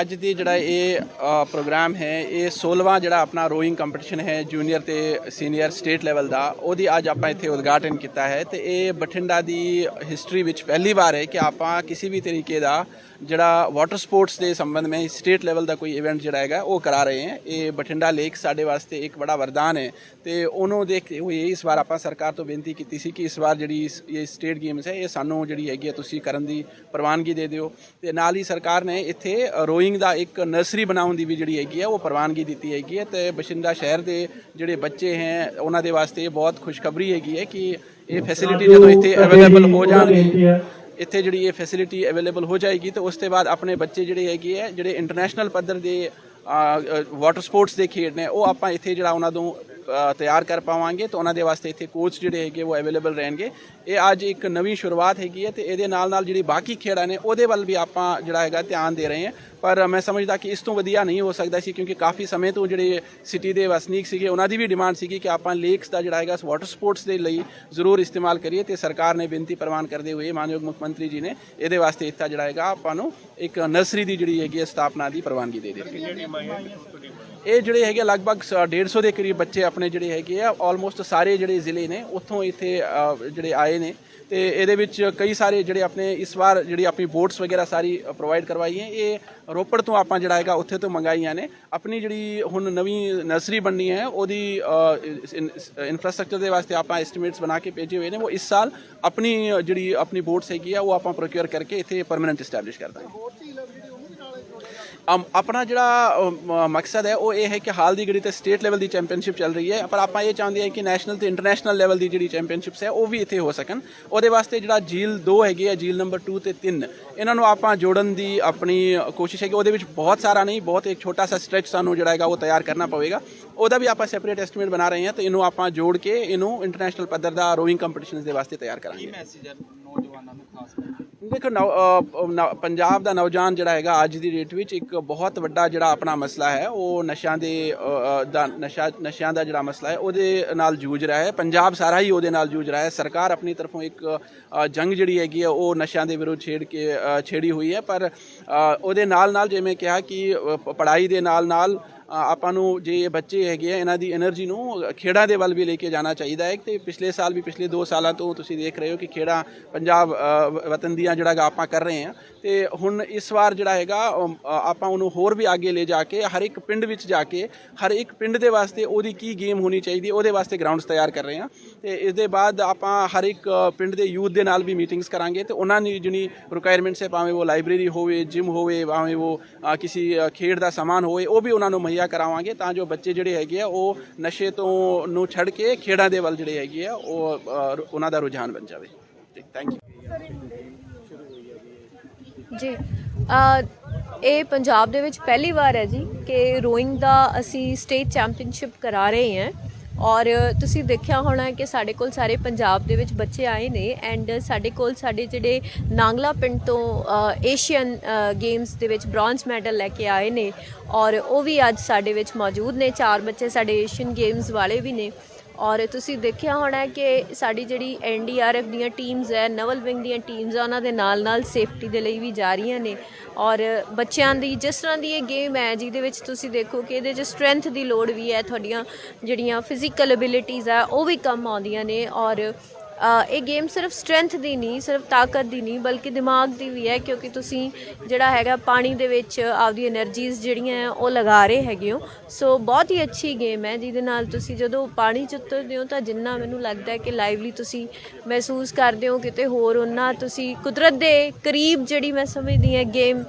ਅੱਜ ਦੀ ਜਿਹੜਾ ਇਹ ਪ੍ਰੋਗਰਾਮ ਹੈ, ਇਹ 16ਵਾਂ ਜਿਹੜਾ ਆਪਣਾ ਰੋਇੰਗ ਕੰਪੀਟੀਸ਼ਨ ਹੈ ਜੂਨੀਅਰ ਤੇ ਸੀਨੀਅਰ ਸਟੇਟ ਲੈਵਲ ਦਾ, ਉਹਦੀ ਅੱਜ ਆਪਾਂ ਇੱਥੇ ਉਦਘਾਟਨ ਕੀਤਾ ਹੈ ਤੇ ਇਹ ਬਠਿੰਡਾ ਦੀ ਹਿਸਟਰੀ ਵਿੱਚ ਪਹਿਲੀ ਵਾਰ ਹੈ ਕਿ ਆਪਾਂ ਕਿਸੇ ਵੀ ਤਰੀਕੇ ਦਾ ਜਿਹੜਾ ਵਾਟਰ ਸਪੋਰਟਸ ਦੇ ਸੰਬੰਧ ਵਿੱਚ ਸਟੇਟ ਲੈਵਲ ਦਾ ਕੋਈ ਇਵੈਂਟ ਜਿਹੜਾ ਹੈਗਾ, ਉਹ ਕਰਾ ਰਹੇ ਹਾਂ। ਇਹ ਬਠਿੰਡਾ ਲੇਕ ਸਾਡੇ ਵਾਸਤੇ ਇੱਕ ਬੜਾ ਵਰਦਾਨ ਹੈ ਤੇ ਉਹਨੂੰ ਦੇਖਦੇ ਹੋਏ ਇਸ ਵਾਰ ਆਪਾਂ ਸਰਕਾਰ ਤੋਂ ਬੇਨਤੀ ਕੀਤੀ ਸੀ ਕਿ ਇਸ ਵਾਰ ਜਿਹੜੀ ਇਹ ਸਟੇਟ ਗੇਮਸ ਹੈ, ਇਹ ਸਾਨੂੰ ਜਿਹੜੀ ਹੈਗੀ ਹੈ, ਤੁਸੀਂ ਕਰਨ ਦੀ ਪ੍ਰਵਾਨਗੀ ਦੇ ਦਿਓ। ਤੇ ਨਾਲ ਹੀ ਸਰਕਾਰ ਨੇ ਇੱਥੇ ਰੋਇੰਗ ਦਾ ਇੱਕ ਨਰਸਰੀ ਬਣਾਉਣ ਦੀ ਵੀ ਜਿਹੜੀ ਹੈਗੀ ਹੈ, ਉਹ ਪ੍ਰਵਾਨਗੀ ਦਿੱਤੀ ਹੈਗੀ ਹੈ। ਤੇ ਬਠਿੰਡਾ ਸ਼ਹਿਰ ਦੇ ਜਿਹੜੇ ਬੱਚੇ ਹੈ, ਉਹਨਾਂ ਦੇ ਵਾਸਤੇ ਇਹ ਬਹੁਤ ਖੁਸ਼ਖਬਰੀ ਹੈਗੀ ਹੈ ਕਿ ਇਹ ਫੈਸਿਲਿਟੀ ਜਦੋਂ ਇੱਥੇ ਅਵੇਲੇਬਲ ਹੋ ਜਾਣਗੇ ਇੱਥੇ ਜਿਹੜੀ ਇਹ ਫੈਸਿਲਿਟੀ ਅਵੇਲੇਬਲ ਹੋ ਜਾਏਗੀ ਤੇ ਉਸ ਤੋਂ ਬਾਅਦ ਆਪਣੇ ਬੱਚੇ ਜਿਹੜੇ ਹੈਗੇ ਆ, ਜਿਹੜੇ ਇੰਟਰਨੈਸ਼ਨਲ ਪੱਧਰ ਦੇ ਵਾਟਰ ਸਪੋਰਟਸ ਦੇ ਖੇਡ ਨੇ, ਉਹ ਆਪਾਂ ਇੱਥੇ ਜਿਹੜਾ ਉਹਨਾਂ ਤੋਂ ਤਿਆਰ ਕਰ ਪਾਵਾਂਗੇ ਤਾਂ ਉਹਨਾਂ ਦੇ ਵਾਸਤੇ ਇੱਥੇ ਕੋਚ ਜਿਹੜੇ ਹੈਗੇ ਉਹ ਅਵੇਲੇਬਲ ਰਹਿਣਗੇ। ਇਹ ਅੱਜ ਇੱਕ ਨਵੀਂ ਸ਼ੁਰੂਆਤ ਹੈਗੀ ਹੈ ਤੇ ਇਹਦੇ ਨਾਲ ਨਾਲ ਜਿਹੜੀ ਬਾਕੀ ਖੇਡਾਂ ਨੇ ਉਹਦੇ ਵੱਲ ਵੀ ਆਪਾਂ ਜਿਹੜਾ ਹੈਗਾ ਧਿਆਨ ਦੇ ਰਹੇ ਹਾਂ। ਪਰ ਮੈਂ ਸਮਝਦਾ ਕਿ ਇਸ ਤੋਂ ਵਧੀਆ ਨਹੀਂ ਹੋ ਸਕਦਾ ਸੀ ਕਿਉਂਕਿ ਕਾਫੀ ਸਮੇਂ ਤੋਂ ਜਿਹੜੇ ਸਿਟੀ ਦੇ ਵਸਨੀਕ ਸੀਗੇ, ਉਹਨਾਂ ਦੀ ਵੀ ਡਿਮਾਂਡ ਸੀਗੀ ਕਿ ਆਪਾਂ ਲੇਕਸ ਦਾ ਜਿਹੜਾ ਹੈਗਾ ਵਾਟਰ ਸਪੋਰਟਸ ਦੇ ਲਈ ਜ਼ਰੂਰ ਇਸਤੇਮਾਲ ਕਰੀਏ ਤੇ ਸਰਕਾਰ ਨੇ ਬੇਨਤੀ ਪ੍ਰਵਾਨ ਕਰਦੇ ਹੋਏ ਮਾਨਯੋਗ ਮੁੱਖ ਮੰਤਰੀ ਜੀ ਨੇ ਇਹਦੇ ਵਾਸਤੇ ਇੱਥੇ ਜਿਹੜਾ ਹੈਗਾ ਆਪਾਂ ਨੂੰ ਇੱਕ ਨਰਸਰੀ ਦੀ ਜਿਹੜੀ ਹੈਗੀ ਹੈ ਸਥਾਪਨਾ ਦੀ ਪ੍ਰਵਾਨਗੀ ਦੇ ਦਿੱਤੀ। ਇਹ ਜਿਹੜੇ ਹੈਗੇ ਲਗਭਗ ਸ- 150 ਦੇ ਕਰੀਬ ਬੱਚੇ ਆਪਣੇ ਜਿਹੜੇ ਹੈਗੇ ਆ ਆਲਮੋਸਟ ਸਾਰੇ ਜਿਹੜੇ ਜ਼ਿਲ੍ਹੇ ਨੇ, ਉੱਥੋਂ ਇੱਥੇ ਜਿਹੜੇ ਆਏ ਨੇ। ਤੇ ਇਹਦੇ ਵਿੱਚ ਕਈ ਸਾਰੇ ਜਿਹੜੇ ਆਪਣੇ, ਇਸ ਵਾਰ ਜਿਹੜੀ ਆਪਣੀ ਬੋਟਸ ਵਗੈਰਾ ਸਾਰੀ ਪ੍ਰੋਵਾਈਡ ਕਰਵਾਈ ਹੈ। ਇਹ ਰੋਪੜ ਤੋਂ ਆਪਾਂ ਜਿਹੜਾ ਹੈਗਾ, ਉੱਥੇ ਤੋਂ ਮੰਗਾਈਆਂ ਨੇ। ਆਪਣੀ ਜਿਹੜੀ ਹੁਣ ਨਵੀਂ ਨਰਸਰੀ ਬਣਨੀ ਹੈ, ਉਹਦੀ ਇਨਫਰਾਸਟ੍ਰਕਚਰ ਦੇ ਵਾਸਤੇ ਆਪਾਂ ਐਸਟੀਮੇਟਸ ਬਣਾ ਕੇ ਭੇਜੇ ਹੋਏ ਨੇ। ਉਹ ਇਸ ਸਾਲ ਆਪਣੀ ਜਿਹੜੀ ਆਪਣੀ ਬੋਟਸ ਹੈਗੀ ਆ, ਉਹ ਆਪਾਂ ਪ੍ਰੋਕਿਊਰ ਕਰਕੇ ਇੱਥੇ ਪਰਮਨੈਂਟ ਐਸਟੈਬਲਿਸ਼ ਕਰ ਦਾਂਗੇ। ਆਪਣਾ ਜਿਹੜਾ ਮਕਸਦ ਹੈ, ਉਹ ਇਹ ਹੈ ਕਿ ਹਾਲ ਦੀ ਘੜੀ ਤੇ ਸਟੇਟ ਲੈਵਲ ਦੀ ਚੈਂਪੀਅਨਸ਼ਿਪ ਚੱਲ ਰਹੀ ਹੈ। ਪਰ ਆਪਾਂ ਇਹ ਚਾਹੁੰਦੇ ਹਾਂ ਕਿ ਨੈਸ਼ਨਲ ਤੇ ਇੰਟਰਨੈਸ਼ਨਲ ਲੈਵਲ ਦੀ ਜਿਹੜੀ ਚੈਂਪੀਅਨਸ਼ਿਪਸ ਹੈ, ਉਹ ਵੀ ਇੱਥੇ ਹੋ ਸਕਣ। ਉਹਦੇ ਵਾਸਤੇ ਜਿਹੜਾ ਝੀਲ 2 ਹੈਗੀ ਹੈ, ਝੀਲ ਨੰਬਰ 2 ਤੇ 3 ਇਹਨਾਂ ਨੂੰ ਆਪਾਂ ਜੋੜਨ ਦੀ ਆਪਣੀ ਕੋਸ਼ਿਸ਼ ਹੈ ਕਿ ਉਹਦੇ ਵਿੱਚ ਬਹੁਤ ਸਾਰਾ ਨਹੀਂ, ਬਹੁਤ ਇੱਕ ਛੋਟਾ ਸਾ ਸਟ੍ਰੈਚ ਸਾਨੂੰ ਜਿਹੜਾ ਹੈਗਾ, ਉਹ ਤਿਆਰ ਕਰਨਾ ਪਵੇਗਾ। ਉਹਦਾ ਵੀ ਆਪਾਂ ਸੈਪਰੇਟ ਐਸਟੀਮੇਟ ਬਣਾ ਰਹੇ ਹਾਂ ਤੇ ਇਹਨੂੰ ਆਪਾਂ ਜੋੜ ਕੇ ਇਹਨੂੰ ਇੰਟਰਨੈਸ਼ਨਲ ਪੱਧਰ ਦਾ ਰੋਇੰਗ ਕੰਪੀਟੀਸ਼ਨਸ ਦੇ ਵਾਸਤੇ ਤਿਆਰ ਕਰਾਂਗੇ। ਮੈਸੇਜ ਹੈ ਨੌਜਵਾਨਾਂ ਨੂੰ, ਖਾਸ ਕਰਕੇ? ਦੇਖੋ ਨੌ- ਨੌ- ਪੰਜਾਬ ਦਾ ਨੌਜਵਾਨ ਜਿਹੜਾ ਹੈਗਾ ਅੱਜ ਦੀ ਡੇਟ ਵਿੱਚ ਇੱਕ ਬਹੁਤ ਵੱਡਾ ਜਿਹੜਾ ਆਪਣਾ ਮਸਲਾ ਹੈ, ਉਹ ਨਸ਼ਿਆਂ ਦੇ ਦਾ ਨਸ਼ਾ, ਨਸ਼ਿਆਂ ਦਾ ਜਿਹੜਾ ਮਸਲਾ ਹੈ, ਉਹਦੇ ਨਾਲ ਜੂਝ ਰਿਹਾ ਹੈ। ਪੰਜਾਬ ਸਾਰਾ ਹੀ ਉਹਦੇ ਨਾਲ ਜੂਝ ਰਿਹਾ ਹੈ। ਸਰਕਾਰ ਆਪਣੀ ਤਰਫੋਂ ਇੱਕ ਜੰਗ ਜਿਹੜੀ ਹੈਗੀ ਹੈ, ਉਹ ਨਸ਼ਿਆਂ ਦੇ ਵਿਰੁੱਧ ਛੇੜ ਕੇ ਛੇੜੀ ਹੋਈ ਹੈ। ਪਰ ਉਹਦੇ ਨਾਲ ਨਾਲ ਜਿਵੇਂ ਕਿਹਾ ਕਿ ਪੜ੍ਹਾਈ ਦੇ ਨਾਲ ਨਾਲ ਆਪਾਂ ਨੂੰ ਜੇ ਬੱਚੇ ਹੈਗੇ ਆ, ਇਹਨਾਂ ਦੀ એનર્ਜੀ ਨੂੰ ਖੇੜਾ ਦੇ ਵੱਲ ਵੀ ਲੈ ਕੇ ਜਾਣਾ ਚਾਹੀਦਾ ਹੈ। ਤੇ ਪਿਛਲੇ ਸਾਲ ਵੀ, ਪਿਛਲੇ 2 ਸਾਲਾਂ ਤੋਂ ਤੁਸੀਂ ਦੇਖ ਰਹੇ ਹੋ ਕਿ ਖੇੜਾ ਪੰਜਾਬ ਵਤਨ ਦੀਆਂ ਜਿਹੜਾ ਆਪਾਂ ਕਰ ਰਹੇ ਆ ਤੇ ਹੁਣ ਇਸ ਵਾਰ ਜਿਹੜਾ ਹੈਗਾ ਆਪਾਂ ਉਹਨੂੰ ਹੋਰ ਵੀ ਅੱਗੇ ਲੈ ਜਾ ਕੇ, ਹਰ ਇੱਕ ਪਿੰਡ ਵਿੱਚ ਜਾ ਕੇ, ਹਰ ਇੱਕ ਪਿੰਡ ਦੇ ਵਾਸਤੇ ਉਹਦੀ ਕੀ ਗੇਮ ਹੋਣੀ ਚਾਹੀਦੀ, ਉਹਦੇ ਵਾਸਤੇ ਗਰਾਊਂਡਸ ਤਿਆਰ ਕਰ ਰਹੇ ਆ ਤੇ ਇਸ ਦੇ ਬਾਅਦ ਆਪਾਂ ਹਰ ਇੱਕ ਪਿੰਡ ਦੇ ਯੂਥ ਦੇ ਨਾਲ ਵੀ ਮੀਟਿੰਗਸ ਕਰਾਂਗੇ। ਤੇ ਉਹਨਾਂ ਦੀ ਜਿਹੜੀ ਰਿਕੁਆਇਰਮੈਂਟਸ ਹੈ, ਭਾਵੇਂ ਉਹ ਲਾਇਬ੍ਰੇਰੀ ਹੋਵੇ ਜਿਮ ਹੋਵੇ, ਭਾਵੇਂ ਉਹ ਕਿਸੇ ਖੇਡ ਦਾ ਸਮਾਨ ਹੋਵੇ, ਉਹ ਵੀ ਉਹਨਾਂ ਨੂੰ ਮੁਹੱਈਆ ਕਰਾਵਾਂਗੇ ਤਾਂ ਜੋ ਬੱਚੇ ਜਿਹੜੇ ਹੈਗੇ ਆ, ਉਹ ਨਸ਼ੇ ਤੋਂ ਨੂੰ ਛੱਡ ਕੇ ਖੇਡਾਂ ਦੇ ਵੱਲ ਜਿਹੜੇ ਹੈਗੇ ਆ, ਉਹ ਉਹਨਾਂ ਦਾ ਰੁਝਾਨ ਬਣ ਜਾਵੇ। ਥੈਂਕ ਯੂ ਜੀ ਇਹ ਪੰਜਾਬ ਦੇ ਵਿੱਚ ਪਹਿਲੀ ਵਾਰ ਹੈ ਜੀ ਕਿ ਰੋਇੰਗ ਦਾ ਅਸੀਂ ਸਟੇਟ ਚੈਂਪੀਅਨਸ਼ਿਪ ਕਰਾ ਰਹੇ ਹਾਂ। ਔਰ ਤੁਸੀਂ ਦੇਖਿਆ ਹੋਣਾ ਕਿ ਸਾਡੇ ਕੋਲ ਸਾਰੇ ਪੰਜਾਬ ਦੇ ਵਿੱਚ ਬੱਚੇ ਆਏ ਨੇ ਐਂਡ ਸਾਡੇ ਕੋਲ ਸਾਡੇ ਜਿਹੜੇ ਨਾਂਗਲਾ ਪਿੰਡ ਤੋਂ ਏਸ਼ੀਅਨ ਗੇਮਸ ਦੇ ਵਿੱਚ ਬ੍ਰੌਂਜ਼ ਮੈਡਲ ਲੈ ਕੇ ਆਏ ਨੇ ਔਰ ਉਹ ਵੀ ਅੱਜ ਸਾਡੇ ਵਿੱਚ ਮੌਜੂਦ ਨੇ। ਚਾਰ ਬੱਚੇ ਸਾਡੇ ਏਸ਼ੀਅਨ ਗੇਮਸ ਵਾਲੇ ਵੀ ਨੇ। ਔਰ ਤੁਸੀਂ ਦੇਖਿਆ ਹੋਣਾ ਕਿ ਸਾਡੀ ਜਿਹੜੀ ਐਨਡੀਆਰਐਫ ਦੀਆਂ ਟੀਮਸ ਹੈ, ਨਵਲ ਵਿੰਗ ਦੀਆਂ ਟੀਮਸ ਆ, ਉਹਨਾਂ ਦੇ ਨਾਲ ਨਾਲ ਸੇਫਟੀ ਦੇ ਲਈ ਵੀ ਜਾ ਰਹੀਆਂ ਨੇ। ਔਰ ਬੱਚਿਆਂ ਦੀ, ਜਿਸ ਤਰ੍ਹਾਂ ਦੀ ਇਹ ਗੇਮ ਹੈ, ਜਿਹਦੇ ਵਿੱਚ ਤੁਸੀਂ ਦੇਖੋ ਕਿ ਇਹਦੇ 'ਚ ਸਟਰੈਂਥ ਦੀ ਲੋੜ ਵੀ ਹੈ, ਤੁਹਾਡੀਆਂ ਜਿਹੜੀਆਂ ਫਿਜ਼ੀਕਲ ਐਬਿਲਿਟੀਜ਼ ਆ, ਉਹ ਵੀ ਕੰਮ ਆਉਂਦੀਆਂ ਨੇ। ਔਰ ਇਹ ਗੇਮ ਸਿਰਫ ਸਟਰੈਂਥ ਦੀ ਨਹੀਂ ਸਿਰਫ ਤਾਕਤ ਦੀ ਨਹੀਂ ਬਲਕਿ ਦਿਮਾਗ ਦੀ ਵੀ ਹੈ, ਕਿਉਂਕਿ ਤੁਸੀਂ ਜਿਹੜਾ ਹੈਗਾ ਪਾਣੀ ਦੇ ਵਿੱਚ ਆਪਦੀ એનર્ਜੀਜ਼ ਜਿਹੜੀਆਂ ਉਹ ਲਗਾ ਰਹੇ ਹੈਗੇ ਹੋ। ਸੋ ਬਹੁਤ ਹੀ ਅੱਛੀ ਗੇਮ ਹੈ, ਜਿਹਦੇ ਨਾਲ ਤੁਸੀਂ ਜਦੋਂ ਪਾਣੀ ਚ ਉਤਰਦੇ ਹੋ, ਤਾਂ ਜਿੰਨਾ ਮੈਨੂੰ ਲੱਗਦਾ ਕਿ ਲਾਈਵਲੀ ਤੁਸੀਂ ਮਹਿਸੂਸ ਕਰਦੇ ਹੋ, ਕਿਤੇ ਹੋਰ ਉਹਨਾਂ ਤੁਸੀਂ ਕੁਦਰਤ ਦੇ ਕਰੀਬ ਜਿਹੜੀ ਮੈਂ ਸਮਝਦੀ ਹਾਂ ਗੇਮ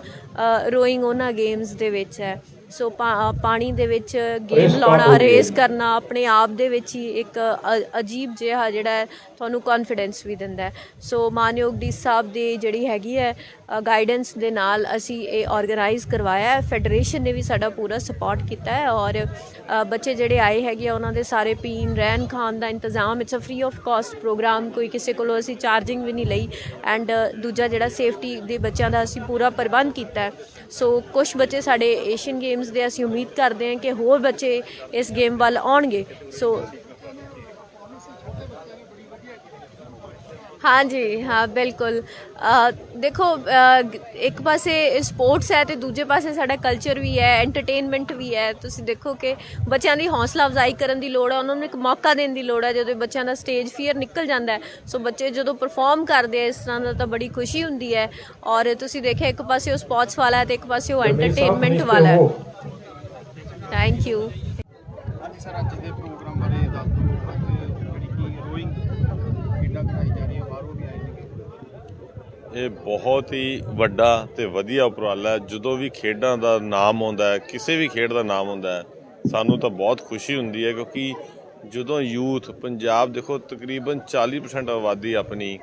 ਰੋਇੰਗ ਉਹਨਾਂ ਗੇਮਸ ਦੇ ਵਿੱਚ ਹੈ। ਸੋ ਪਾਣੀ ਦੇ ਵਿੱਚ ਗੇਮ ਲਾਉਣਾ ਰੇਸ ਕਰਨਾ ਆਪਣੇ ਆਪ ਦੇ ਵਿੱਚ ਹੀ ਇੱਕ ਅਜੀਬ ਜਿਹਾ ਜਿਹੜਾ ਤੁਹਾਨੂੰ ਕੌਨਫੀਡੈਂਸ ਵੀ ਦਿੰਦਾ ਸੋ ਮਾਨਯੋਗ ਡੀ ਸਾਹਿਬ ਦੀ ਜਿਹੜੀ ਹੈਗੀ ਹੈ ਗਾਈਡੈਂਸ ਦੇ ਨਾਲ ਅਸੀਂ ਇਹ ਆਰਗੇਨਾਈਜ਼ ਕਰਵਾਇਆ ਹੈ। ਫੈਡਰੇਸ਼ਨ ਨੇ ਵੀ ਸਾਡਾ ਪੂਰਾ ਸਪੋਰਟ ਕੀਤਾ ਹੈ ਔਰ ਬੱਚੇ ਜਿਹੜੇ ਆਏ ਹੈਗੇ ਉਹਨਾਂ ਦੇ ਸਾਰੇ ਪੀਣ ਰਹਿਣ ਖਾਣ ਦਾ ਇੰਤਜ਼ਾਮ it's a free of cost programme ਕੋਈ ਕਿਸੇ ਕੋਲੋਂ ਅਸੀਂ ਚਾਰਜਿੰਗ ਵੀ ਨਹੀਂ ਲਈ ਐਂਡ ਦੂਜਾ ਜਿਹੜਾ ਸੇਫਟੀ ਦੇ ਬੱਚਿਆਂ ਦਾ ਅਸੀਂ ਪੂਰਾ ਪ੍ਰਬੰਧ ਕੀਤਾ ਹੈ। ਸੋ ਕੁਝ ਬੱਚੇ ਸਾਡੇ ਏਸ਼ੀਅਨ ਗੇਮਸ ਦੇ ਅਸੀਂ ਉਮੀਦ ਕਰਦੇ ਹਾਂ ਕਿ ਹੋਰ ਬੱਚੇ ਇਸ ਗੇਮ ਵੱਲ ਆਉਣਗੇ। ਸੋ ਹਾਂਜੀ ਹਾਂ ਬਿਲਕੁਲ। ਅ, ਦੇਖੋ ਅ, ਇੱਕ ਪਾਸੇ ਸਪੋਰਟਸ ਹੈ ਤੇ ਦੂਜੇ ਪਾਸੇ ਸਾਡਾ ਕਲਚਰ ਵੀ ਹੈ ਐਂਟਰਟੇਨਮੈਂਟ ਵੀ ਹੈ। ਤੁਸੀਂ ਦੇਖੋ ਕਿ ਬੱਚਿਆਂ ਦੀ ਹੌਸਲਾ ਅਫਜ਼ਾਈ ਕਰਨ ਦੀ ਲੋੜ ਹੈ ਉਹਨਾਂ ਨੂੰ ਇੱਕ ਮੌਕਾ ਦੇਣ ਦੀ ਲੋੜ ਹੈ ਜਦੋਂ ਬੱਚਿਆਂ ਦਾ ਸਟੇਜ ਫੀਅਰ ਨਿਕਲ ਜਾਂਦਾ ਹੈ। ਸੋ ਬੱਚੇ ਜਦੋਂ ਪਰਫਾਰਮ ਕਰਦੇ ਆ ਇਸ ਤਰ੍ਹਾਂ ਦਾ ਤਾਂ ਬੜੀ ਖੁਸ਼ੀ ਹੁੰਦੀ ਹੈ। ਔਰ ਤੁਸੀਂ ਦੇਖਿਆ ਇੱਕ ਪਾਸੇ ਉਹ ਸਪੋਰਟਸ ਵਾਲਾ ਹੈ ਤੇ ਇੱਕ ਪਾਸੇ ਉਹ ਐਂਟਰਟੇਨਮੈਂਟ ਵਾਲਾ ਹੈ। ਥੈਂਕ ਯੂ ਹਾਂਜੀ ਸਰ ਅੱਜ ਦੇ ਪ੍ਰੋਗਰਾਮ ਬਾਰੇ ਦੱਸ ਦਿਓ ਅੱਜ ਜਿਹੜੀ ਕੀ ਰੋਇੰਗ ਖੇਡਾਂ ਕਰਾਈ ਜਾ ਰਹੀ ਹੈ ਬਾਹਰੋਂ ਵੀ ਆਏ ਨੇ ਇਹ ਬਹੁਤ ਹੀ ਵੱਡਾ ਤੇ ਵਧੀਆ ਉਪਰਾਲਾ ਹੈ। ਜਦੋਂ ਵੀ ਖੇਡਾਂ ਦਾ ਨਾਮ ਆਉਂਦਾ ਹੈ ਕਿਸੇ ਵੀ ਖੇਡ ਦਾ ਨਾਮ ਆਉਂਦਾ ਹੈ ਸਾਨੂੰ ਤਾਂ ਬਹੁਤ ਖੁਸ਼ੀ ਹੁੰਦੀ ਹੈ ਕਿਉਂਕਿ ਜਦੋਂ ਯੂਥ ਪੰਜਾਬ ਦੇਖੋ ਤਕਰੀਬਨ 40% ਆਬਾਦੀ ਆਪਣੀ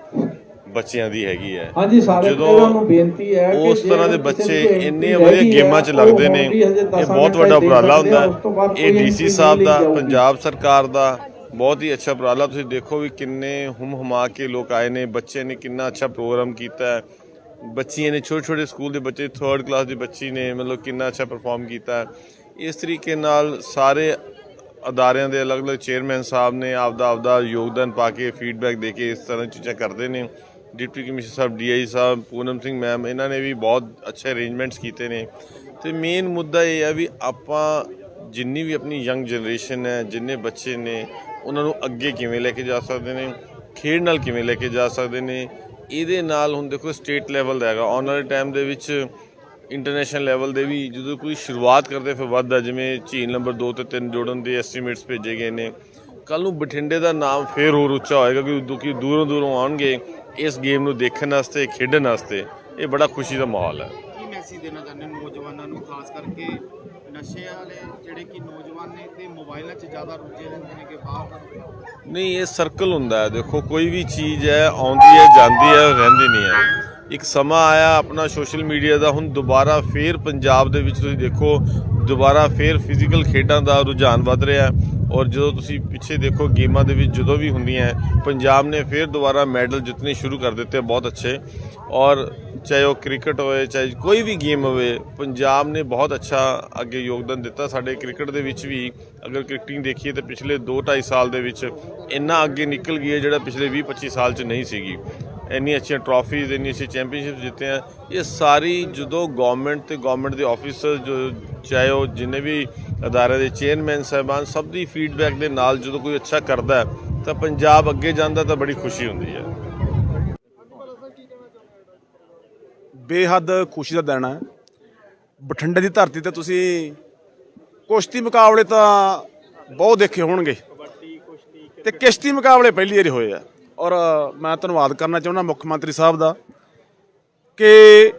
ਬੱਚਿਆਂ ਦੀ ਹੈਗੀ ਹੈ। ਹਾਂਜੀ ਸਾਰੇ ਜਦੋਂ ਨੂੰ ਬੇਨਤੀ ਹੈ ਕਿ ਉਸ ਤਰ੍ਹਾਂ ਦੇ ਬੱਚੇ ਇੰਨੇ ਵਧੀਆ ਗੇਮਾਂ 'ਚ ਲੱਗਦੇ ਨੇ ਇਹ ਬਹੁਤ ਵੱਡਾ ਉਪਰਾਲਾ ਹੁੰਦਾ ਇਹ ਡੀਸੀ ਸਾਹਿਬ ਦਾ। ਪੰਜਾਬ ਸਰਕਾਰ ਦਾ ਬਹੁਤ ਹੀ ਅੱਛਾ ਉਪਰਾਲਾ। ਤੁਸੀਂ ਦੇਖੋ ਵੀ ਕਿੰਨੇ ਹੁਮ ਹੁਮਾ ਕੇ ਲੋਕ ਆਏ ਨੇ, ਬੱਚੇ ਨੇ ਕਿੰਨਾ ਅੱਛਾ ਪ੍ਰੋਗਰਾਮ ਕੀਤਾ ਹੈ। ਬੱਚੀਆਂ ਨੇ ਛੋਟੇ ਛੋਟੇ ਸਕੂਲ ਦੇ ਬੱਚੇ 3rd ਕਲਾਸ ਦੀ ਬੱਚੀ ਨੇ, ਮਤਲਬ ਕਿੰਨਾ ਅੱਛਾ ਪਰਫਾਰਮ ਕੀਤਾ ਇਸ ਤਰੀਕੇ ਨਾਲ ਸਾਰੇ ਅਦਾਰਿਆਂ ਦੇ ਅਲੱਗ-ਅਲੱਗ ਚੇਅਰਮੈਨ ਸਾਹਿਬ ਨੇ ਆਪਦਾ ਆਪਦਾ ਯੋਗਦਾਨ ਪਾ ਕੇ ਫੀਡਬੈਕ ਦੇ ਕੇ ਇਸ ਤਰ੍ਹਾਂ ਚੀਜ਼ਾਂ ਕਰਦੇ ਨੇ। ਡਿਪਟੀ ਕਮਿਸ਼ਨਰ ਸਾਹਿਬ ਡੀਆਈ ਸਾਹਿਬ, ਪੂਨਮ ਸਿੰਘ ਮੈਮ ਇਹਨਾਂ ਨੇ ਵੀ ਬਹੁਤ ਅੱਛੇ ਅਰੇਂਜਮੈਂਟਸ ਕੀਤੇ ਨੇ। ਤੇ ਮੇਨ ਮੁੱਦਾ ਇਹ ਹੈ ਵੀ ਆਪਾਂ ਜਿੰਨੀ ਵੀ ਆਪਣੀ ਯੰਗ ਜਨਰੇਸ਼ਨ ਹੈ, ਜਿੰਨੇ ਬੱਚੇ ਨੇ ਉਹਨਾਂ ਨੂੰ ਅੱਗੇ ਕਿਵੇਂ ਲੈ ਕੇ ਜਾ ਸਕਦੇ ਨੇ, ਖੇਡ ਨਾਲ ਕਿਵੇਂ ਲੈ ਕੇ ਜਾ ਸਕਦੇ ਨੇ, ਇਹਦੇ ਨਾਲ ਹੁਣ ਦੇਖੋ ਸਟੇਟ ਲੈਵਲ ਦਾ ਹੈਗਾ। ਆਉਣ ਵਾਲੇ ਟਾਈਮ ਦੇ ਵਿੱਚ ਇੰਟਰਨੈਸ਼ਨਲ ਲੈਵਲ ਦੇ ਵੀ ਜਦੋਂ ਕੋਈ ਸ਼ੁਰੂਆਤ ਕਰਦੇ ਫਿਰ ਵੱਧਦਾ ਜਿਵੇਂ ਝੀਲ ਨੰਬਰ 2 ਤੇ 3 ਜੋੜਨ ਦੇ ਐਸਟੀਮੇਟਸ ਭੇਜੇ ਗਏ ਨੇ। ਕੱਲ ਨੂੰ ਬਠਿੰਡੇ ਦਾ ਨਾਮ ਫੇਰ ਹੋਰ ਉੱਚਾ ਹੋਏਗਾ ਕਿ ਕਿਉਂਕਿ ਦੂਰੋਂ ਦੂਰੋਂ ਆਉਣਗੇ ਇਸ ਗੇਮ ਨੂੰ ਦੇਖਣ ਵਾਸਤੇ, ਖੇਡਣ ਵਾਸਤੇ। ਇਹ ਬੜਾ ਖੁਸ਼ੀ ਦਾ ਮਾਹੌਲ ਹੈ। ਕੀ ਮੈਸੇਜ ਦੇਣਾ ਚਾਹੁੰਦੇ ਨੌਜਵਾਨਾਂ ਨੂੰ, ਖਾਸ ਕਰਕੇ ਨਸ਼ੇ ਵਾਲੇ ਜਿਹੜੇ ਕਿ ਨੌਜਵਾਨ ਨੇ ਤੇ ਮੋਬਾਈਲਾਂ 'ਚ ਜ਼ਿਆਦਾ ਰੁੱਝੇ ਰਹਿੰਦੇ ਨੇ ਕਿ ਬਾਹਰ ਦਾ ਨਹੀਂ, ਇਹ ਸਰਕਲ ਹੁੰਦਾ ਹੈ। ਦੇਖੋ, ਕੋਈ ਵੀ ਚੀਜ਼ ਹੈ, ਆਉਂਦੀ ਹੈ, ਜਾਂਦੀ ਹੈ, ਰਹਿੰਦੀ ਨਹੀਂ ਹੈ। ਇੱਕ ਸਮਾਂ ਆਇਆ ਆਪਣਾ ਸੋਸ਼ਲ ਮੀਡੀਆ ਦਾ, ਹੁਣ ਦੁਬਾਰਾ ਫੇਰ ਪੰਜਾਬ ਦੇ ਵਿੱਚ ਤੁਸੀਂ ਦੇਖੋ, ਦੁਬਾਰਾ ਫੇਰ ਫਿਜ਼ੀਕਲ ਖੇਡਾਂ ਦਾ ਰੁਝਾਨ ਵੱਧ ਰਿਹਾ ਹੈ। ਔਰ ਜਦੋਂ ਤੁਸੀਂ ਪਿੱਛੇ ਦੇਖੋ ਗੇਮਾਂ ਦੇ ਵਿੱਚ ਜਦੋਂ ਵੀ ਹੁੰਦੀਆਂ ਪੰਜਾਬ ਨੇ ਫਿਰ ਦੁਬਾਰਾ ਮੈਡਲ ਜਿੱਤਨੇ ਸ਼ੁਰੂ ਕਰ ਦਿੱਤੇ ਬਹੁਤ ਅੱਛੇ। ਔਰ ਚਾਹੇ ਉਹ ਕ੍ਰਿਕਟ ਹੋਵੇ, ਚਾਹੇ ਕੋਈ ਵੀ ਗੇਮ ਹੋਵੇ, ਪੰਜਾਬ ਨੇ ਬਹੁਤ ਅੱਛਾ ਅੱਗੇ ਯੋਗਦਾਨ ਦਿੱਤਾ। ਸਾਡੇ ਕ੍ਰਿਕਟ ਦੇ ਵਿੱਚ ਵੀ ਅਗਰ ਕ੍ਰਿਕਟਿੰਗ ਦੇਖੀਏ ਤਾਂ ਪਿਛਲੇ 2-2.5 ਸਾਲ ਦੇ ਵਿੱਚ ਇੰਨਾ ਅੱਗੇ ਨਿਕਲ ਗਈ ਹੈ, ਜਿਹੜਾ ਪਿਛਲੇ 20-25 ਸਾਲ 'ਚ ਨਹੀਂ ਸੀਗੀ। ਇੰਨੀ ਅੱਛੀਆਂ ਟਰਾਫੀਜ਼ ਇੰਨੀ ਅੱਛੀ ਚੈਂਪੀਅਨਸ਼ਿਪ ਜਿੱਤੇ ਆ ਇਹ ਸਾਰੀ ਜਦੋਂ ਗਵਰਨਮੈਂਟ ਤੇ ਗਵਰਨਮੈਂਟ ਦੇ ਆਫੀਸਰ ਜੋ ਚਾਹੇ ਉਹ ਜਿੰਨੇ ਵੀ ਅਦਾਰੇ ਦੇ ਚੇਅਰਮੈਨ ਸਾਹਿਬਾਨ, ਸਭ ਦੀ ਫੀਡਬੈਕ ਦੇ ਨਾਲ ਜਦੋਂ ਕੋਈ ਅੱਛਾ ਕਰਦਾ ਤਾਂ ਪੰਜਾਬ ਅੱਗੇ ਜਾਂਦਾ ਤਾਂ ਬੜੀ ਖੁਸ਼ੀ ਹੁੰਦੀ ਹੈ। ਬੇਹੱਦ ਖੁਸ਼ੀ ਦਾ ਦਿਨ ਹੈ। ਬਠਿੰਡੇ ਦੀ ਧਰਤੀ ਤੇ ਤੁਸੀਂ ਕੁਸ਼ਤੀ ਮੁਕਾਬਲੇ ਤਾਂ ਬਹੁਤ ਦੇਖੇ ਹੋਣਗੇ। ਤੇ ਕਿਸ਼ਤੀ ਮੁਕਾਬਲੇ ਪਹਿਲੀ ਵਾਰੀ ਹੋਏ ਆ। ਔਰ ਮੈਂ ਧੰਨਵਾਦ ਕਰਨਾ ਚਾਹੁੰਦਾ ਮੁੱਖ ਮੰਤਰੀ ਸਾਹਿਬ ਦਾ ਕਿ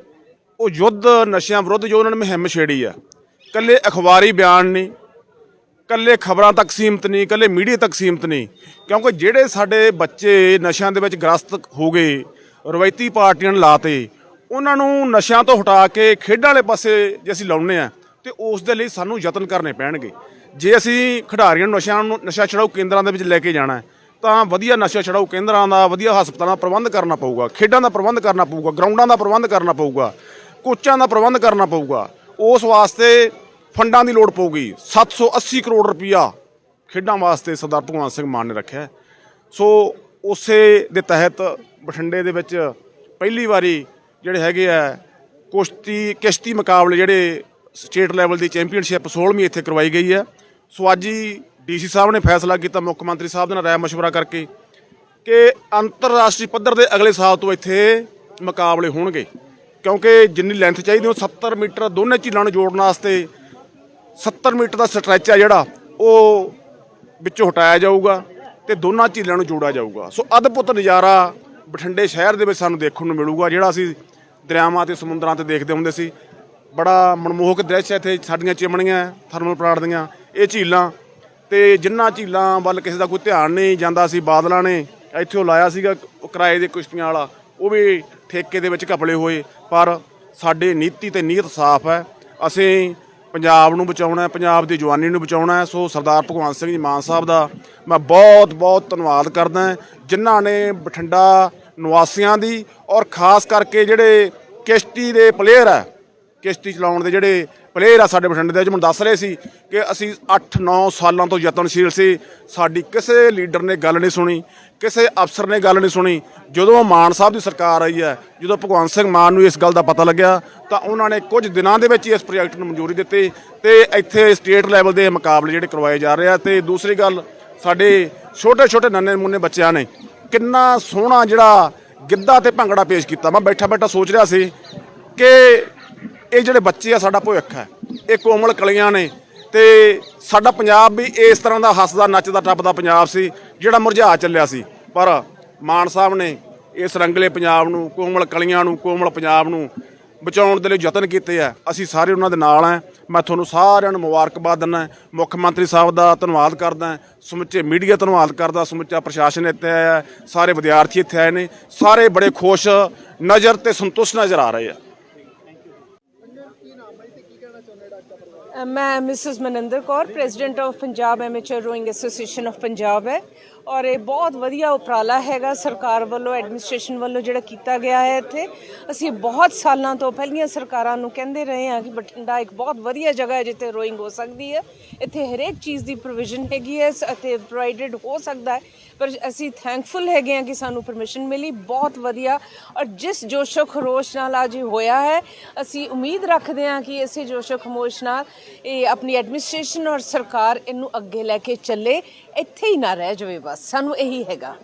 ਉਹ ਯੁੱਧ ਨਸ਼ਿਆਂ ਵਿਰੁੱਧ ਜੋ ਉਹਨਾਂ ਨੇ ਮੁਹਿੰਮ ਛੇੜੀ ਆ ਕੱਲੇ ਅਖਬਾਰੀ ਬਿਆਨ ਨਹੀਂ ਕੱਲੇ ਖਬਰਾਂ ਤੱਕ ਸੀਮਤ ਨਹੀਂ ਕੱਲੇ ਮੀਡੀਆ ਤੱਕ ਸੀਮਤ ਨਹੀਂ ਕਿਉਂਕਿ ਜਿਹੜੇ ਸਾਡੇ ਬੱਚੇ ਨਸ਼ਿਆਂ ਦੇ ਵਿੱਚ ਗ੍ਰਸਤ ਹੋ ਗਏ ਰਵਾਇਤੀ ਪਾਰਟੀਆਂ ਨੇ ਲਾਤੇ ਉਹਨਾਂ ਨੂੰ ਨਸ਼ਿਆਂ ਤੋਂ ਹਟਾ ਕੇ ਖੇਡਾਂ ਵਾਲੇ ਪਾਸੇ ਜੇ ਅਸੀਂ ਲਾਉਣੇ ਆ ਤੇ ਉਸ ਦੇ ਲਈ ਸਾਨੂੰ ਯਤਨ ਕਰਨੇ ਪੈਣਗੇ। ਜੇ ਅਸੀਂ ਖਿਡਾਰੀਆਂ ਨੂੰ ਨਸ਼ਿਆਂ ਨੂੰ ਨਸ਼ਾ ਛਡਾਊ ਕੇਂਦਰਾਂ ਦੇ ਵਿੱਚ ਲੈ ਕੇ ਜਾਣਾ ਹੈ, ਤਾਂ ਵਧੀਆ ਨਸ਼ਾ ਛਡਾਊ ਕੇਂਦਰਾਂ ਦਾ, ਵਧੀਆ ਹਸਪਤਾਲਾਂ ਦਾ ਪ੍ਰਬੰਧ ਕਰਨਾ ਪਊਗਾ, ਖੇਡਾਂ ਦਾ ਪ੍ਰਬੰਧ ਕਰਨਾ ਪਊਗਾ, ਗਰਾਊਂਡਾਂ ਦਾ ਪ੍ਰਬੰਧ ਕਰਨਾ ਪਊਗਾ, ਕੋਚਾਂ ਦਾ ਪ੍ਰਬੰਧ ਕਰਨਾ ਪਊਗਾ, ਉਸ ਵਾਸਤੇ ਫੰਡਾਂ ਦੀ ਲੋੜ ਪਊਗੀ। 780 ਕਰੋੜ ਰੁਪਈਆ ਖੇਡਾਂ ਵਾਸਤੇ ਸਰਦਾਰ ਭਗਵੰਤ ਸਿੰਘ ਮਾਨ ਨੇ ਰੱਖਿਆ ਸੋ ਉਸੇ ਦੇ ਤਹਿਤ ਬਠਿੰਡੇ ਦੇ ਵਿੱਚ ਪਹਿਲੀ ਵਾਰੀ ਜਿਹੜੇ ਹੈਗੇ ਆ ਕੁਸ਼ਤੀ, ਕਿਸ਼ਤੀ ਮੁਕਾਬਲੇ ਜਿਹੜੇ ਸਟੇਟ ਲੈਵਲ ਦੀ ਚੈਂਪੀਅਨਸ਼ਿਪ 16ਵੀਂ ਇੱਥੇ ਕਰਵਾਈ ਗਈ ਹੈ। ਸੋ ਅੱਜ ਹੀ ਡੀਸੀ ਸਾਹਿਬ ਨੇ ਫੈਸਲਾ ਕੀਤਾ ਮੁੱਖ ਮੰਤਰੀ ਸਾਹਿਬ ਦੇ ਨਾਲ ਰਾਏ ਮਸ਼ਵਰਾ ਕਰਕੇ ਕਿ ਅੰਤਰਰਾਸ਼ਟਰੀ ਪੱਧਰ ਦੇ ਅਗਲੇ ਸਾਲ ਤੋਂ ਇੱਥੇ ਮੁਕਾਬਲੇ ਹੋਣਗੇ। ਕਿਉਂਕਿ ਜਿੰਨੀ ਲੈਂਥ ਚਾਹੀਦੀ, ਉਹ 70 ਮੀਟਰ ਦੋਨੇ ਝੀਲਾਂ ਨੂੰ ਜੋੜਨ ਵਾਸਤੇ 70 ਮੀਟਰ ਦਾ ਸਟ੍ਰੈਚ ਆ ਜਿਹੜਾ, ਉਹ ਵਿੱਚੋਂ ਹਟਾਇਆ ਜਾਊਗਾ ਤੇ ਦੋਨਾਂ ਝੀਲਾਂ ਨੂੰ ਜੋੜਿਆ ਜਾਊਗਾ। ਸੋ ਅਦਭੁਤ ਨਜ਼ਾਰਾ ਬਠਿੰਡੇ ਸ਼ਹਿਰ ਦੇ ਵਿੱਚ ਸਾਨੂੰ ਦੇਖਣ ਨੂੰ ਮਿਲੂਗਾ, ਜਿਹੜਾ ਅਸੀਂ ਦਰਿਆਵਾਂ ਤੇ ਸਮੁੰਦਰਾਂ ਤੇ ਦੇਖਦੇ ਹੁੰਦੇ ਸੀ। ਬੜਾ ਮਨਮੋਹਕ ਦ੍ਰਿਸ਼ ਹੈ ਇੱਥੇ, ਸਾਡੀਆਂ ਚਿਮਣੀਆਂ ਥਰਮਲ ਪਲਾਂਟ ਦੀਆਂ, ਇਹ ਝੀਲਾਂ ਤੇ ਜਿੰਨਾ ਝੀਲਾਂ ਵੱਲ ਕਿਸੇ ਦਾ ਕੋਈ ਧਿਆਨ ਨਹੀਂ, ਜਾਂਦਾ ਸੀ ਬਾਦਲਾਂ ਨੇ, ਇੱਥੇ ਉਹ ਲਾਇਆ ਸੀਗਾ ਕਿਰਾਏ ਦੇ ਕਿਸ਼ਤੀਆਂ ਵਾਲਾ, ਉਹ ਵੀ ਠੇਕੇ ਦੇ ਵਿੱਚ ਘਪਲੇ ਹੋਏ, ਪਰ ਸਾਡੇ ਨੀਤੀ ਤੇ ਨੀਅਤ ਸਾਫ਼ ਹੈ, ਅਸੀਂ ਪੰਜਾਬ ਨੂੰ ਬਚਾਉਣਾ ਹੈ, ਪੰਜਾਬ ਦੀ ਜਵਾਨੀ ਨੂੰ ਬਚਾਉਣਾ ਹੈ, ਸੋ ਸਰਦਾਰ ਭਗਵੰਤ ਸਿੰਘ ਜੀ ਮਾਨ ਸਾਹਿਬ ਦਾ ਮੈਂ ਬਹੁਤ ਬਹੁਤ ਧੰਨਵਾਦ ਕਰਦਾ ਜਿਨ੍ਹਾਂ ਨੇ ਬਠਿੰਡਾ ਨਿਵਾਸੀਆਂ ਦੀ ਔਰ ਖਾਸ ਕਰਕੇ ਜਿਹੜੇ ਕਿਸ਼ਤੀ ਦੇ ਪਲੇਅਰ ਹੈ, ਕਿਸ਼ਤੀ ਚਲਾਉਣ ਦੇ ਜਿਹੜੇ ਪਲੇਅਰ ਆ ਸਾਡੇ ਬਠਿੰਡੇ ਦੇ ਵਿੱਚ। ਮੈਨੂੰ ਦੱਸ ਰਹੇ ਸੀ ਕਿ ਅਸੀਂ 8-9 ਸਾਲਾਂ ਤੋਂ ਯਤਨਸ਼ੀਲ ਸੀ। ਸਾਡੀ ਕਿਸੇ ਲੀਡਰ ਨੇ ਗੱਲ ਨਹੀਂ ਸੁਣੀ, ਕਿਸੇ ਅਫਸਰ ਨੇ ਗੱਲ ਨਹੀਂ ਸੁਣੀ। ਜਦੋਂ ਮਾਨ ਸਾਹਿਬ ਦੀ ਸਰਕਾਰ ਆਈ ਹੈ, ਜਦੋਂ ਭਗਵੰਤ ਸਿੰਘ ਮਾਨ ਨੂੰ ਇਸ ਗੱਲ ਦਾ ਪਤਾ ਲੱਗਿਆ, ਤਾਂ ਉਹਨਾਂ ਨੇ ਕੁਝ ਦਿਨਾਂ ਦੇ ਵਿੱਚ ਇਸ ਪ੍ਰੋਜੈਕਟ ਨੂੰ ਮਨਜ਼ੂਰੀ ਦਿੱਤੀ ਤੇ ਇੱਥੇ ਸਟੇਟ ਲੈਵਲ ਦੇ ਮੁਕਾਬਲੇ ਜਿਹੜੇ ਕਰਵਾਏ ਜਾ ਰਹੇ ਆ। ਤੇ ਦੂਸਰੀ ਗੱਲ, ਸਾਡੇ ਛੋਟੇ ਛੋਟੇ ਨੰਨੇ ਮੁੰਨੇ ਬੱਚਿਆਂ ਨੇ ਕਿੰਨਾ ਸੋਹਣਾ ਜਿਹੜਾ ਗਿੱਧਾ ਤੇ ਭੰਗੜਾ ਪੇਸ਼ ਕੀਤਾ। ਮੈਂ ਬੈਠਾ ਬੈਠਾ ਸੋਚ ਰਿਹਾ ਸੀ ਕਿ ਇਹ ਜਿਹੜੇ ਬੱਚੇ ਆ, ਸਾਡਾ ਭਵਿੱਖ ਹੈ। ਇਹ ਕੋਮਲ ਕਲੀਆਂ ਨੇ ਤੇ ਸਾਡਾ ਪੰਜਾਬ ਵੀ ਇਸ ਤਰ੍ਹਾਂ ਦਾ ਹੱਸਦਾ, ਨੱਚਦਾ, ਟੱਪਦਾ ਪੰਜਾਬ ਸੀ, ਜਿਹੜਾ ਮੁਰਝਾ ਚੱਲਿਆ ਸੀ। ਪਰ ਮਾਨ ਸਾਹਿਬ ਨੇ ਇਸ ਰੰਗਲੇ ਪੰਜਾਬ ਨੂੰ, ਕੋਮਲ ਕਲੀਆਂ ਨੂੰ, ਕੋਮਲ ਪੰਜਾਬ ਨੂੰ ਬਚਾਉਣ ਦੇ ਲਈ ਯਤਨ ਕੀਤੇ ਆ। ਅਸੀਂ ਸਾਰੇ ਉਹਨਾਂ ਦੇ ਨਾਲ ਆ ਮੈਂ ਤੁਹਾਨੂੰ ਸਾਰਿਆਂ ਨੂੰ ਮੁਬਾਰਕਬਾਦ ਦਿੰਦਾ ਮੁੱਖ ਮੰਤਰੀ ਸਾਹਿਬ ਦਾ ਧੰਨਵਾਦ ਕਰਦਾ ਸਮੁੱਚੇ ਮੀਡੀਆ ਧੰਨਵਾਦ ਕਰਦਾ ਸਮੁੱਚਾ ਪ੍ਰਸ਼ਾਸਨ ਇੱਥੇ ਆਇਆ ਸਾਰੇ ਵਿਦਿਆਰਥੀ ਇੱਥੇ ਆਏ ਨੇ। ਸਾਰੇ ਬੜੇ ਖੁਸ਼, ਨਜ਼ਰ ਤੇ ਸੰਤੁਸ਼ਟ ਨਜ਼ਰ ਆ ਰਹੇ ਆ। ਮੈਂ Mrs Maninder Kaur president of Punjab amateur rowing association of Punjab ਹੈ ਔਰ ਇਹ ਬਹੁਤ ਵਧੀਆ ਉਪਰਾਲਾ ਹੈਗਾ ਸਰਕਾਰ ਵੱਲੋਂ ਐਡਮਿਨਿਸਟ੍ਰੇਸ਼ਨ ਵੱਲੋਂ ਜਿਹੜਾ ਕੀਤਾ ਗਿਆ ਹੈ ਇੱਥੇ। ਅਸੀਂ ਬਹੁਤ ਸਾਲਾਂ ਤੋਂ ਪਹਿਲੀਆਂ ਸਰਕਾਰਾਂ ਨੂੰ ਕਹਿੰਦੇ ਰਹੇ ਹਾਂ ਕਿ ਬਠਿੰਡਾ ਇੱਕ ਬਹੁਤ ਵਧੀਆ ਜਗ੍ਹਾ ਹੈ ਜਿੱਥੇ ਰੋਇੰਗ ਹੋ ਸਕਦੀ ਹੈ। ਇੱਥੇ ਹਰੇਕ ਚੀਜ਼ ਦੀ ਪ੍ਰੋਵੀਜ਼ਨ ਹੈਗੀ ਹੈ ਸ- ਅਤੇ ਪ੍ਰੋਵਾਈਡਡ ਹੋ ਸਕਦਾ ਹੈ। ਪਰ ਅਸੀਂ ਥੈਂਕਫੁਲ ਹੈਗੇ ਹਾਂ ਕਿ ਸਾਨੂੰ ਪਰਮਿਸ਼ਨ ਮਿਲੀ, ਬਹੁਤ ਵਧੀਆ। ਔਰ ਜਿਸ ਜੋਸ਼ੋ ਖਰੋਸ਼ ਨਾਲ ਅੱਜ ਹੋਇਆ ਹੈ, ਅਸੀਂ ਉਮੀਦ ਰੱਖਦੇ ਹਾਂ ਕਿ ਇਸੇ ਜੋਸ਼ੋ ਖਮੋਸ਼ ਨਾਲ ਇਹ ਆਪਣੀ ਐਡਮਿਨਿਸਟ੍ਰੇਸ਼ਨ ਔਰ ਸਰਕਾਰ ਇਹਨੂੰ ਅੱਗੇ ਲੈ ਕੇ ਚੱਲੇ, ਇੱਥੇ ਹੀ ਨਾ ਰਹਿ ਜਾਵੇ ਬਸ, ਸਾਨੂੰ ਇਹੀ ਹੈਗਾ।